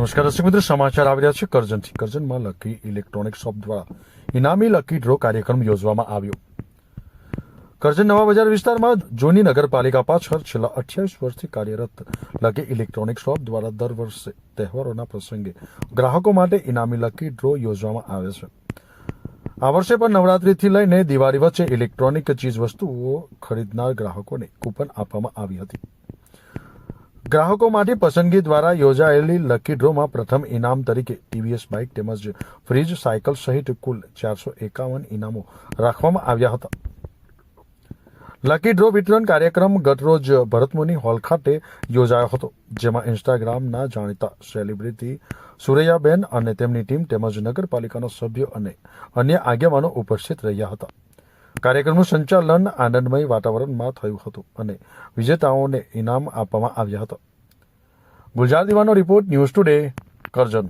નમસ્કાર દર્શક મિત્રો, સમાચાર આવી રહ્યા છે. કરજણથી કરજણમાં લકી ઇલેક્ટ્રોનિક શોપ દ્વારા ઇનામી લકી ડ્રો કાર્યક્રમ યોજવામાં આવ્યો. કરજણ નવા બજાર વિસ્તારમાં જૂની નગરપાલિકા પાછળ છેલ્લા અઠ્યાવીસ વર્ષથી કાર્યરત લકી ઇલેક્ટ્રોનિક શોપ દ્વારા દર વર્ષે તહેવારોના પ્રસંગે ગ્રાહકો માટે ઇનામી લકી ડ્રો યોજવામાં આવે છે. આ વર્ષે પણ નવરાત્રીથી લઈને દિવાળી વચ્ચે ઇલેક્ટ્રોનિક ચીજ વસ્તુઓ ખરીદનાર ગ્રાહકોને કૂપન આપવામાં આવી હતી. ગ્રાહકો માટે પસંદગી દ્વારા યોજાયેલી લકી ડ્રોમાં પ્રથમ ઇનામ તરીકે ટીવીએસ બાઇક તેમજ ફ્રીજ સાયકલ સહિત કુલ ચારસો એકાવન ઇનામો રાખવામાં આવ્યા હતા. લકી ડ્રો વિતરણ કાર્યક્રમ ગતરોજ ભરતમુનિ હોલ ખાતે યોજાયો હતો, જેમાં ઇન્સ્ટાગ્રામના જાણીતા સેલિબ્રિટી સુરૈયાબેન અને તેમની ટીમ તેમજ નગરપાલિકાના સભ્યો અને અન્ય આગેવાનો ઉપસ્થિત રહ્યા હતા. કાર્યક્રમનું સંચાલન આનંદમય વાતાવરણમાં થયું હતું અને વિજેતાઓને ઇનામ આપવામાં આવ્યા હતા. ગુજરાત દીવાનો રિપોર્ટ ન્યૂઝ ટુડે કરજણ.